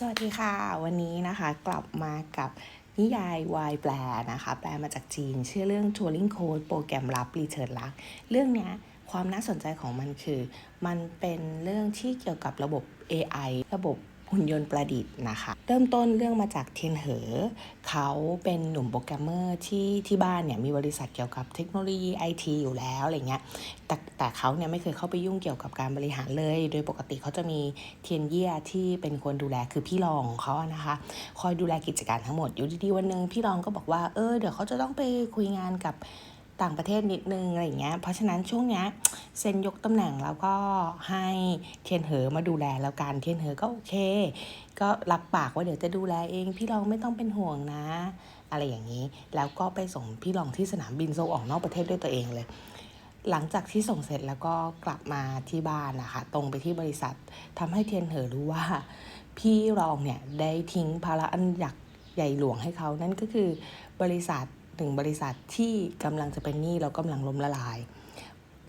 สวัสดีค่ะ วันนี้นะคะกลับมากับนิยายวายแปลนะคะ แปลมาจากจีน ชื่อเรื่อง Turing Code โปรแกรมลับรีเทิร์นลัก เรื่องเนี้ยความน่าสนใจของมันคือ มันเป็นเรื่องที่เกี่ยวกับระบบ AI ระบบ หุ่นยนต์ประดิษฐ์นะคะ เริ่มต้นเรื่องมาจากเทียนเหอ เขาเป็นหนุ่มโปรแกรมเมอร์ที่ที่บ้านเนี่ยมีบริษัทเกี่ยวกับเทคโนโลยีไอทีอยู่แล้วอะไรเงี้ยแต่แต่เขาเนี่ยไม่เคยเข้าไปยุ่งเกี่ยวกับการบริหารเลย โดยปกติเขาจะมีเทียนเยี่ยที่เป็นคนดูแลคือพี่รองของเขานะคะ คอยดูแลกิจการทั้งหมดอยู่ดีๆวันหนึ่งพี่รองก็บอกว่าเออเดี๋ยวเขาจะต้องไปคุยงานกับ ต่างประเทศนิดนึงอะไรอย่างเงี้ย เพราะฉะนั้นช่วงเนี้ยเซนยกตำแหน่งแล้วก็ให้เทียนเหอมาดูแลแล้วกันเทียนเหอก็โอเค ก็รับปากว่าเดี๋ยวจะดูแลเอง พี่รองไม่ต้องเป็นห่วงนะ อะไรอย่างนี้ แล้วก็ไปส่งพี่รองที่สนามบินส่งออกนอกประเทศด้วยตัวเองเลย หลังจากที่ส่งเสร็จแล้วก็กลับมาที่บ้านนะคะตรงไปที่บริษัททำให้เทียนเหอรู้ว่า พี่รองเนี่ยได้ทิ้งภาระอันใหญ่ใหญ่หลวงให้เขานั่นก็คือบริษัท หนึ่งบริษัทที่กำลังจะเป็นหนี้แล้วกำลังล้มละลาย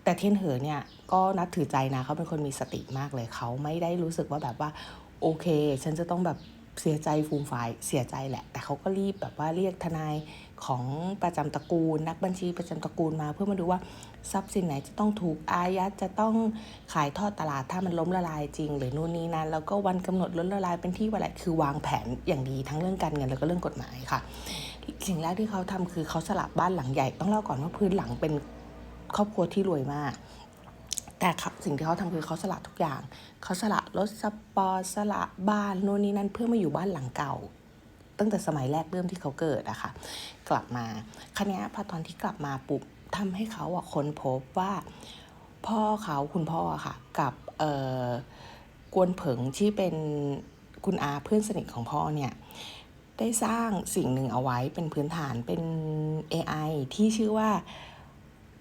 แต่เทียนเหอเนี่ยก็นับถือใจนะเขาเป็นคนมีสติมากเลยเขาไม่ได้รู้สึกว่าแบบว่าโอเค ฉันจะต้องแบบเสียใจฟูมฟายเสียใจแหละ แต่เขาก็รีบแบบว่าเรียกทนาย ของประจำตระกูล นักบัญชีประจำตระกูลมา เพื่อมาดูว่าทรัพย์สินไหนจะต้องถูกอายัดจะต้องขายทอดตลาดถ้ามันล้มละลายจริง หรือนู่นนี่นั่นแล้วก็วันกำหนดล้มละลายเป็นที่วันไหนคือวางแผนอย่างดีทั้งเรื่องการเงินแล้วก็เรื่องกฎหมายค่ะ สิ่งแรกที่เขาทำคือเขาสละบ้านหลังใหญ่ต้องเล่าก่อนว่าพื้นหลังเป็นครอบครัวที่รวยมากแต่ครับสิ่งที่เขาทำคือเขาสละทุกอย่าง เขาสละรถสปอร์สละบ้านโน่นนี่นั่นเพื่อมาอยู่บ้านหลังเก่า ตั้งแต่สมัยแรกเริ่มที่เขาเกิดอะค่ะกลับมาครั้นี้พอตอนที่กลับมาปุ๊บทำให้เขาอะค้นพบว่า พ่อเขาคุณพ่ออะค่ะ กับเอ่อกวนเผิงที่เป็นคุณอาเพื่อนสนิทของพ่อเนี่ยได้สร้างสิ่งหนึ่งเอาไว้เป็นพื้นฐานเป็น AI ที่ชื่อว่า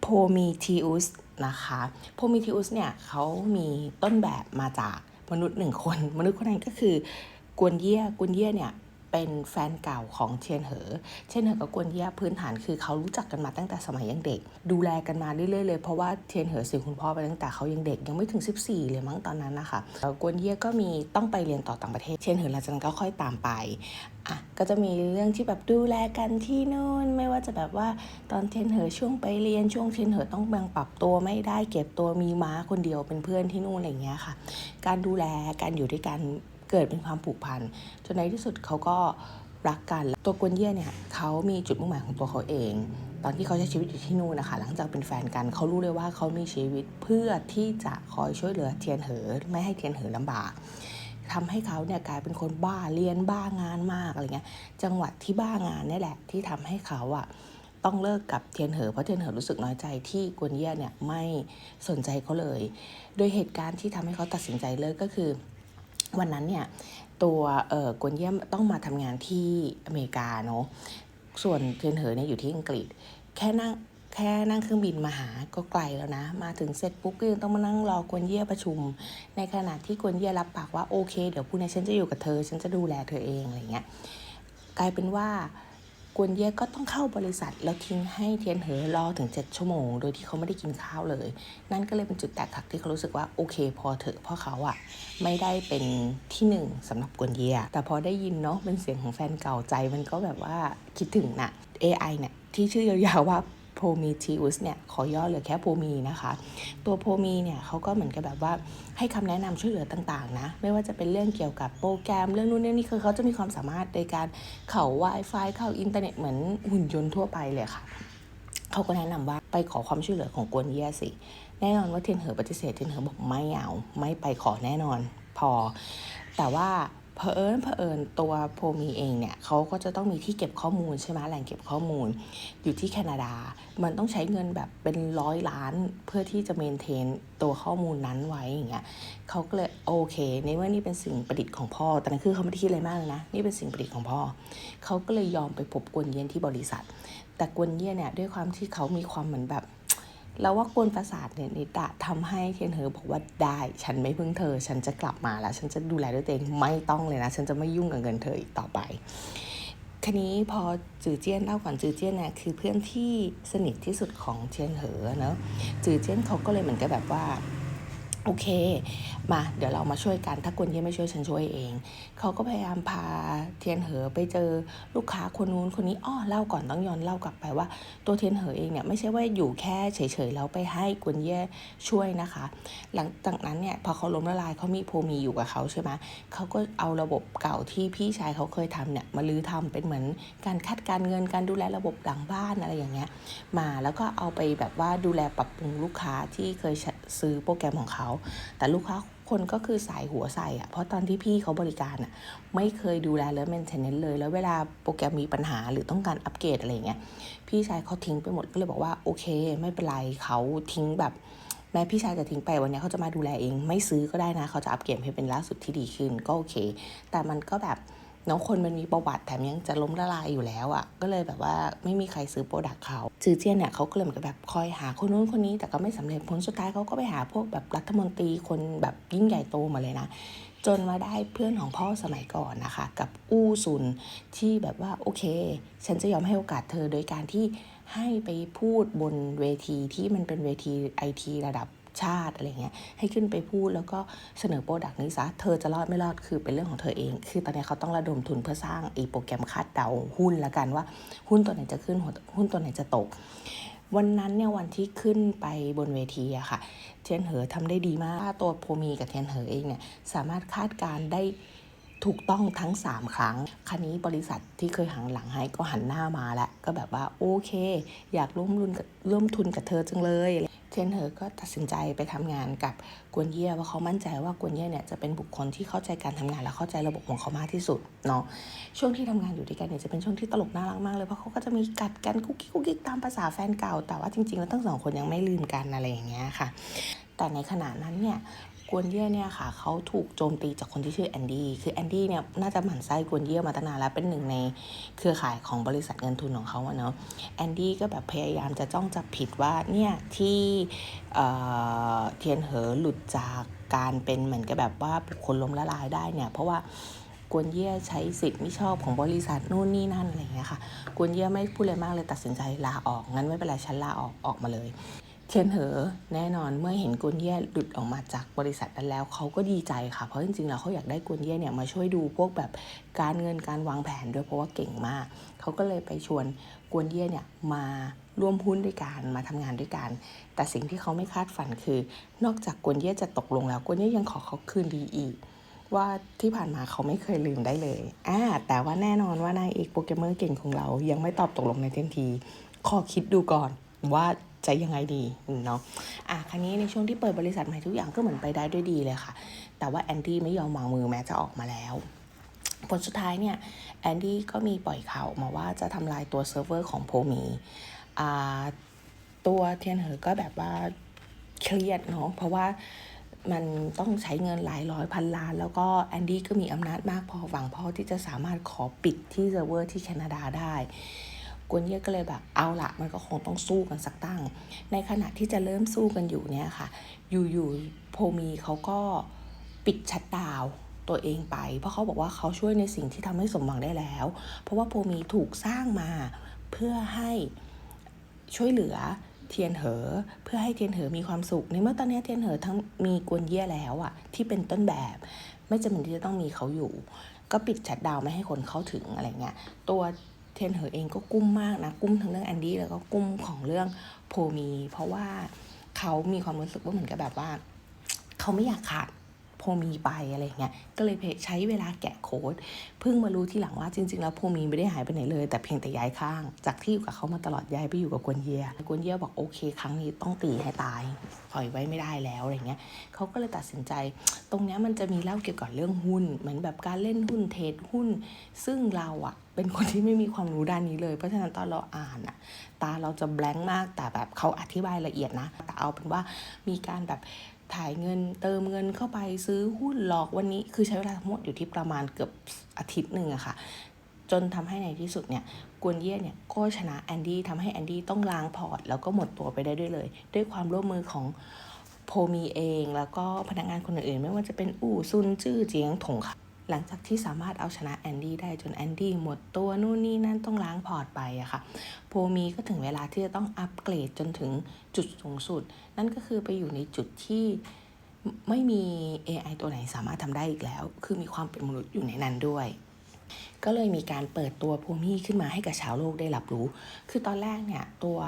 Prometheus นะคะ Prometheus เนี่ยเขามีต้นแบบมาจากมนุษย์หนึ่งคน มนุษย์คนนั้นก็คือกวนเยี่ยกวนเยี่ยเนี่ย เป็นแฟนเก่าของเชียนเหอ เชียนเหอกับกวนเยี่ยพื้นฐานคือเขารู้จักกันมาตั้งแต่สมัยยังเด็ก ดูแลกันมาเรื่อยๆเลยเพราะว่าเทียนเหอเสียคุณพ่อไปตั้งแต่เขายังเด็กยังไม่ถึง 14 เลยมั้งตอนนั้นนะคะแล้วกวนเยี่ยก็มีต้องไปเรียนต่อต่างประเทศ เชียนเหอหลังจากนั้นก็ค่อยตามไปอะก็จะมีเรื่องที่แบบดูแลกันที่นู่น ไม่ว่าจะแบบว่าตอนเทียนเหอช่วงไปเรียนช่วงเทียนเหอต้องแบ่งปรับตัวไม่ได้เก็บตัวมีม้าคนเดียวเป็นเพื่อนที่นู่นอะไรเงี้ยค่ะ การดูแลการอยู่ด้วยกัน เกิดเป็นความผูกพันจนในที่สุดเขาก็รักกัน ตัวกวนเย่เนี่ยเขามีจุดมุ่งหมายของตัวเขาเอง ตอนที่เขาใช้ชีวิตอยู่ที่นู่นนะคะ หลังจากเป็นแฟนกันเขารู้เลยว่าเขามีชีวิตเพื่อที่จะคอยช่วยเหลือเทียนเหอ ไม่ให้เทียนเหอลำบากทำให้เขาเนี่ยกลายเป็นคนบ้าเรียนบ้างานมากอะไรเงี้ย จังหวัดที่บ้างานนี่แหละที่ทำให้เขาอะต้องเลิกกับเทียนเหอเพราะเทียนเหอรู้สึกน้อยใจที่กวนเย่เนี่ยไม่สนใจเขาเลย โดยเหตุการณ์ที่ทำให้เขาตัดสินใจเลิกก็คือ วันนั้นเนี่ยตัวเอ่อกวนเยี่ยมต้องมาทำงานที่อเมริกาเนาะส่วนเทียนเหอเนี่ยอยู่ที่อังกฤษ แค่นั่งแค่นั่งเครื่องบินมาหาก็ไกลแล้วนะ มาถึงเสร็จปุ๊บก็ยังต้องมานั่งรอกวนเยี่ยประชุม ในขณะที่กวนเยี่ยรับปากว่าโอเค เดี๋ยวพรุ่งนี้ฉันจะอยู่กับเธอ ฉันจะดูแลเธอเองอะไรเงี้ยกลายเป็นว่า กวนเย่ก็ต้องเข้าบริษัท แล้วทิ้งให้เทียนเหอรอถึง 7 ชั่วโมง โดยที่เขาไม่ได้กินข้าวเลย นั่นก็เลยเป็นจุดแตกหักที่เขารู้สึกว่าโอเค พอเถอะเพราะเขาอะไม่ได้เป็นที่หนึ่งสำหรับกวนเย่แต่พอได้ยินเนาะเป็นเสียงของแฟนเก่าใจมันก็แบบว่าคิดถึงน่ะ AI เนี่ยที่ชื่อยาวๆว่า Prometheus เนี่ยขอย่อเหลือแค่โพมีนะคะ ตัวโพมีเนี่ยเขาก็เหมือนกับแบบว่าให้คำแนะนำช่วยเหลือต่างๆนะ ไม่ว่าจะเป็นเรื่องเกี่ยวกับโปรแกรมเรื่องนู้นเรื่องนี้คือเขาจะมีความสามารถในการเข้า Wi-Fi เข้าอินเทอร์เน็ตเหมือนหุ่นยนต์ทั่วไปเลยค่ะเขาก็แนะนำว่าไปขอความช่วยเหลือของกวนเยี่ยสิแน่นอนว่าเทียนเหอปฏิเสธเทียนเหอบอกไม่เอาไม่ไปขอแน่นอนพอ แต่ว่า เผอิญเผอิญตัวโพมีเองเนี่ยเขาก็จะต้องมีที่เก็บข้อมูลใช่ไหมแหล่งเก็บข้อมูล อยู่ที่แคนาดา มันต้องใช้เงินแบบเป็นร้อยล้านเพื่อที่จะเมนเทนตัวข้อมูลนั้นไว้อย่างเงี้ยเขาก็เลยโอเคในเมื่อนี่เป็นสิ่งประดิษฐ์ของพ่อ แต่นั่นคือเขาไม่ได้คิดอะไรมากเลยนะนี่เป็นสิ่งประดิษฐ์ของพ่อเขาก็เลยยอมไปพบกวนเย็นที่บริษัท แต่กวนเย่เนี่ยด้วยความที่เขามีความเหมือนแบบ แล้วว่ากวนประสาทเนี่ยนิดะทำให้เทียนเหอบอกว่าได้ ฉันไม่พึ่งเธอ ฉันจะกลับมาแล้ว ฉันจะดูแลด้วยตัวเองไม่ต้องเลยนะ ฉันจะไม่ยุ่งกับเงินเธออีกต่อไปคันนี้พอจือเจี้ยนเล่าก่อนจือเจี้ยนเนี่ยคือเพื่อนที่สนิทที่สุดของเทียนเหอเนอะจือเจี้ยนเขาก็เลยเหมือนกับแบบว่า โอเค มาเดี๋ยวเรามาช่วยกัน ถ้ากวนเย่ไม่ช่วยฉันช่วยเอง เขาก็พยายามพาเทียนเหอไปเจอลูกค้าคนนู้นคนนี้อ้อเล่าก่อนต้องย้อนเล่ากลับไปว่า ตัวเทียนเหอเองเนี่ยไม่ใช่ว่าอยู่แค่เฉยๆแล้วไปให้กวนเย่ช่วยนะคะ หลังจากนั้นเนี่ยพอเขาล้มละลายเขามีโพมีอยู่กับเขาใช่ไหมเขาก็เอาระบบเก่าที่พี่ชายเขาเคยทำเนี่ยมาลื้อทำเป็นเหมือนการคัดการเงินการดูแลระบบหลังบ้านอะไรอย่างเงี้ยมาแล้วก็เอาไปแบบว่าดูแลปรับปรุงลูกค้าที่เคย ซื้อโปรแกรมของเขา แต่ลูกค้าคนก็คือสายหัวใส่อะเพราะตอนที่พี่เขาบริการอะไม่เคยดูแลเรื่อง maintenance เลย แล้วเวลาโปรแกรมมีปัญหาหรือต้องการอัปเกรดอะไรเงี้ย พี่ชายเขาทิ้งไปหมดก็เลยบอกว่าโอเค ไม่เป็นไรเขาทิ้งแบบแม้พี่ชายจะทิ้งไปวันนี้เขาจะมาดูแลเอง ไม่ซื้อก็ได้นะ เขาจะอัปเกรดให้เป็นล่าสุดที่ดีขึ้นก็โอเค แต่มันก็แบบ น้องคนมันมีประวัติแถมยังจะล้มละลายอยู่แล้วอะ่ะ ก็เลยแบบว่าไม่มีใครซื้อโปรดักต์เขาจือเจียนเนี่ยเขาก็เลยเหมือนกับแบบคอยหาคนนู้นคนนี้แต่ก็ไม่สำเร็จผลสุดท้ายเขาก็ไปหาพวกแบบรัฐมนตรีคนแบบยิ่งใหญ่โตมาเลยนะจนมาได้เพื่อนของพ่อสมัยก่อนนะคะ กับอู้ซุนที่แบบว่าโอเค ฉันจะยอมให้โอกาสเธอโดยการที่ให้ไปพูดบนเวทีที่มันเป็นเวทีไอทีระดับ ชาติอะไรเงี้ยให้ขึ้นไปพูดแล้วก็เสนอโปรดักต์นี้ซะเธอจะรอดไม่รอดคือเป็นเรื่องของเธอเอง คือตอนนี้เขาต้องระดมทุนเพื่อสร้างไอ้โปรแกรมคาดเดาหุ้นละกันว่า หุ้นตัวไหนจะขึ้นหุ้นตัวไหนจะตก วันนั้นเนี่ยวันที่ขึ้นไปบนเวทีอะค่ะ เทียนเหอทำได้ดีมากตัวโพมีกับเทียนเหอเองเนี่ยสามารถคาดการได้ ถูกต้องทั้ง 3 ครั้งคันนี้บริษัทที่เคยหันหลังให้ก็หันหน้ามาแล้ว ก็แบบว่าโอเค อยากร่วมรุนร่วมทุนกับเธอจังเลยเทนเหอก็ตัดสินใจไปทำงานกับกวนเย่ว่าเขามั่นใจว่ากวนเย่เนี่ยจะเป็นบุคคลที่เข้าใจการทำงานและเข้าใจระบบของเขามากที่สุดเนาะช่วงที่ทำงานอยู่ด้วยกันเนี่ยจะเป็นช่วงที่ตลกน่ารักมากเลยเพราะเขาก็จะมีกัดกันกุ๊กกิ๊กกุ๊กกิ๊กตามภาษาแฟนเก่า แต่ว่าจริงๆแล้วทั้งสองคนยังไม่ลืมกันอะไรอย่างเงี้ยค่ะแต่ในขณะนั้นเนี่ย กวนเย่เนี่ยค่ะเขาถูกโจมตีจากคนที่ชื่อแอนดี้คือแอนดี้เนี่ยน่าจะหมั่นไส้กวนเย่มาตั้งนานแล้วเป็นหนึ่งในเครือข่ายของบริษัทเงินทุนของเขาเนาะแอนดี้ก็แบบพยายามจะจ้องจับผิดว่าเนี่ยที่เทียนเหอหลุดจากการเป็นเหมือนกับแบบว่าบุคคลล้มละลายได้เนี่ยเพราะว่ากวนเย่ใช้สิทธิ์ไม่ชอบของบริษัทนู่นนี่นั่นอะไรอย่างเงี้ยค่ะกวนเย่ไม่พูดเลยมากเลยตัดสินใจลาออกงั้นไม่เป็นไรฉันลาออกออกมาเลย เทียนเหอแน่นอนเมื่อเห็นกุนเย่หลุดออกมาจากบริษัทนั้นแล้วเขาก็ดีใจค่ะ เพราะจริงๆแล้วเขาอยากได้กุนเย่เนี่ยมาช่วยดูพวกแบบการเงินการวางแผนด้วยเพราะว่าเก่งมาก เขาก็เลยไปชวนกวนเย่เนี่ยมาร่วมหุ้นด้วยกันมาทำงานด้วยกัน แต่สิ่งที่เขาไม่คาดฝันคือ นอกจากกวนเย่จะตกลงแล้วกวนเย่ยังขอเขาคืนดีอีกว่าที่ผ่านมาเขาไม่เคยลืมได้เลยอ่าแต่ว่าแน่นอนว่านายเอกโปรแกรมเมอร์เก่งของเรายังไม่ตอบตกลงในทันที ขอคิดดูก่อน ว่าจะยังไงดีเนาะอะครั้นี้ในช่วงที่เปิดบริษัทใหม่ทุกอย่างก็เหมือนไปได้ด้วยดีเลยค่ะ แต่ว่าแอนดี้ไม่ยอมวางมือแม้จะออกมาแล้วผลสุดท้ายเนี่ยแอนดี้ก็มีปล่อยข่าวมาว่าจะทำลายตัวเซิร์ฟเวอร์ของโพมีอ่าตัวเทียนเหอก็แบบว่าเครียดเนาะเพราะว่ามันต้องใช้เงินหลายร้อยพันล้าน แล้วก็แอนดี้ก็มีอำนาจมากพอฝังพอที่จะสามารถขอปิดที่เซิร์ฟเวอร์ที่แคนาดาได้ กวนเย่ก็เลยแบบเอาละมันก็คงต้องสู้กันสักตั้ง ในขณะที่จะเริ่มสู้กันอยู่เนี่ยค่ะ อยู่ๆโพมีเขาก็ปิดชัดดาวตัวเองไป เพราะเขาบอกว่าเขาช่วยในสิ่งที่ทำให้สมหวังได้แล้ว เพราะว่าโพมีถูกสร้างมาเพื่อให้ช่วยเหลือเทียนเหอ เพื่อให้เทียนเหอมีความสุข ในเมื่อตอนนี้เทียนเหอทั้งมีกวนเย่แล้วอะที่เป็นต้นแบบ ไม่จำเป็นที่จะต้องมีเขาอยู่ ก็ปิดชัดดาวไม่ให้คนเข้าถึงอะไรเงี้ยตัว เทนเหอเองก็กุ้มมากนะกุ้มทั้งเรื่องแอนดี้แล้วก็กุ้มของเรื่องโพมี เพราะว่าเขามีความรู้สึกว่าเหมือนกับแบบว่า เขาไม่อยากขาด โพมีไปอะไรเงี้ยก็เลยใช้เวลาแกะโค้ดเพิ่งมารู้ที่หลังว่าจริง ๆ แล้วโพมีไม่ได้หายไปไหนเลย แต่เพียงแต่ย้ายข้าง จากที่อยู่กับเขามาตลอดย้ายไปอยู่กับกวนเยียกวนเยียบอกโอเค ครั้งนี้ต้องตีให้ตายปล่อยไว้ไม่ได้แล้วอะไรเงี้ยเขาก็เลยตัดสินใจ ตรงนี้มันจะมีเล่าเกี่ยวกับเรื่องหุ้น เหมือนแบบการเล่นหุ้นเทรดหุ้น ซึ่งเราอะเป็นคนที่ไม่มีความรู้ด้านนี้เลย เพราะฉะนั้นตอนเราอ่านอะตาเราจะแบงค์มากแต่แบบเขาอธิบายละเอียดนะแต่เอาเป็นว่ามีการแบบ ถ่ายเงินเติมเงินเข้าไปซื้อหุ้นหลอกวันนี้ คือใช้เวลาทั้งหมดอยู่ที่ประมาณเกือบอาทิตย์หนึ่งอะค่ะ จนทำให้ในที่สุดเนี่ยกวนเย่เนี่ยก็ชนะแอนดี้ทำให้แอนดี้ต้องล้างพอร์ต แล้วก็หมดตัวไปได้ด้วยเลย ด้วยความร่วมมือของโพมีเอง แล้วก็พนักงานคนอื่นๆไม่ว่าจะเป็นอู่ซุนจื้อเจียงถงค่ะ หลังจากที่สามารถเอาชนะแอนดี้ได้จนแอนดี้หมดตัวนู่นนี่นั่นต้องล้างพอร์ตไปอะค่ะโพมีก็ถึงเวลาที่จะต้องอัปเกรดจนถึงจุดสูงสุด นั่นก็คือไปอยู่ในจุดที่ไม่มี AI ตัวไหนสามารถทำได้อีกแล้ว คือมีความเป็นมนุษย์อยู่ในนั้นด้วยก็เลยมีการเปิดตัวภูมิขึ้นมาให้กับชาวโลกได้รับรู้ คือตอนแรกเนี่ยตัว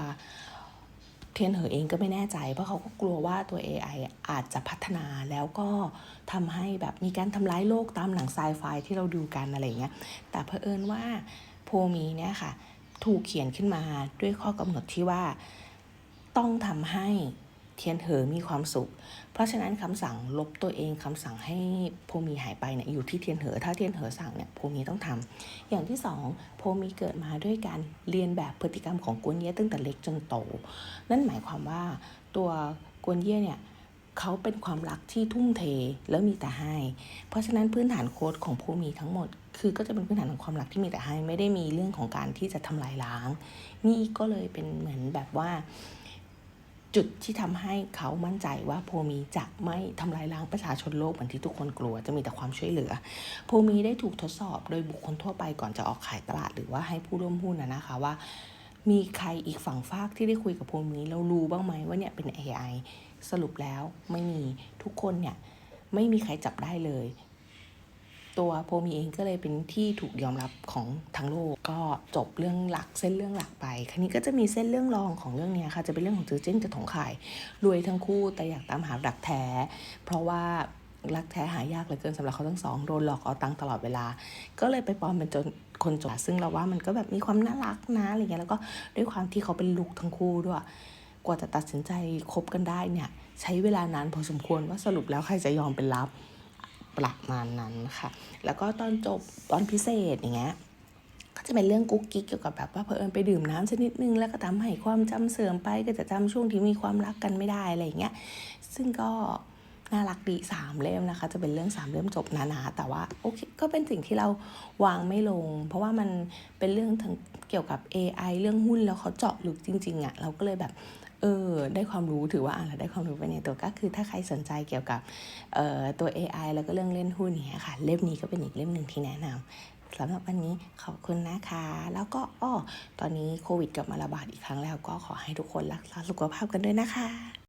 เทียนเหอเองก็ไม่แน่ใจ เพราะเขาก็กลัวว่าตัว AI อาจจะพัฒนาแล้วก็ทำให้แบบมีการทำร้ายโลกตามหนังไซไฟที่เราดูกันอะไรเงี้ย แต่เผอิญว่าโพมีเนี่ยค่ะ ถูกเขียนขึ้นมาด้วยข้อกำหนดที่ว่า ต้องทำให้เทียนเหอมีความสุข เพราะฉะนั้นคำสั่งลบตัวเองคำสั่งให้โพมีหายไปเนี่ยอยู่ที่เทียนเหอ ถ้าเทียนเหอสั่งเนี่ยโพมีต้องทำอย่างที่สองโพมีเกิดมาด้วยการเรียนแบบพฤติกรรมของกวนเย่ตั้งแต่เล็กจนโต นั่นหมายความว่าตัวกวนเย่เนี่ยเขาเป็นความรักที่ทุ่มเทแล้วมีแต่ให้ เพราะฉะนั้นพื้นฐานโค้ดของโพมีทั้งหมด คือก็จะเป็นพื้นฐานของความรักที่มีแต่ให้ ไม่ได้มีเรื่องของการที่จะทำลายล้าง นี่ก็เลยเป็นเหมือนแบบว่า จุดที่ทำให้เขามั่นใจว่าโพมีจะไม่ทำลายล้างประชาชนโลกเหมือนที่ทุกคนกลัวจะมีแต่ความช่วยเหลือ โพมีได้ถูกทดสอบโดยบุคคลทั่วไปก่อนจะออกขายตลาดหรือว่าให้ผู้ร่วมหุ้นนะนะคะว่า มีใครอีกฝั่งฟากที่ได้คุยกับโพมีเรารู้บ้างไหมว่าเนี่ยเป็น AI สรุปแล้วไม่มีทุกคนเนี่ยไม่มีใครจับได้เลย ตัวโพมีเองก็เลยเป็นที่ถูกยอมรับของทั้งโลก ก็จบเรื่องหลักเส้นเรื่องหลักไป คราวนี้ก็จะมีเส้นเรื่องรองของเรื่องนี้ค่ะจะเป็นเรื่องของจือเจิ้นกับถงไข่รวยทั้งคู่แต่อยากตามหารักแท้ เพราะว่ารักแท้หายากเหลือเกินสำหรับเขาทั้งสองโดนหลอกเอาตังตลอดเวลา ก็เลยไปปลอมเป็นจนคนจนซึ่งเราว่ามันก็แบบมีความน่ารักนะอะไรเงี้ยแล้วก็ด้วยความที่เขาเป็นลูกทั้งคู่ด้วย กว่าจะตัดสินใจคบกันได้เนี่ย ใช้เวลานานพอสมควรว่าสรุปแล้วใครจะยอมเป็นรับ ประมาณนั้นค่ะ แล้วก็ตอนจบตอนพิเศษอย่างเงี้ยก็จะเป็นเรื่องกุ๊กกิ๊กเกี่ยวกับแบบว่าเพอเอิญไปดื่มน้ำชนิดนึงแล้วก็ทำให้ความจำเสื่อมไปก็จะจำช่วงที่มีความรักกันไม่ได้อะไรอย่างเงี้ยซึ่งก็น่ารักดีสามเล่มนะคะ จะเป็นเรื่องสามเล่มจบหนาๆแต่ว่าโอเคก็เป็นสิ่งที่เราวางไม่ลง เพราะว่ามันเป็นเรื่องทั้งเกี่ยวกับ AI เรื่องหุ้นแล้วเขาเจาะลึกจริงๆอะ่ะเราก็เลยแบบ เออได้ความรู้ถือว่าอ่านแล้วได้ความรู้ไปในตัวก็คือถ้าใครสนใจเกี่ยวกับเอ่อตัว AI แล้วก็เรื่องเล่นหุ้นเนี้ยค่ะ เล่มนี้ก็เป็นอีกเล่มหนึ่งที่แนะนำสำหรับวันนี้ขอบคุณนะคะ แล้วก็อ้อตอนนี้โควิดกลับมาระบาดอีกครั้งแล้วก็ขอให้ทุกคนรักษาสุขภาพกันด้วยนะคะ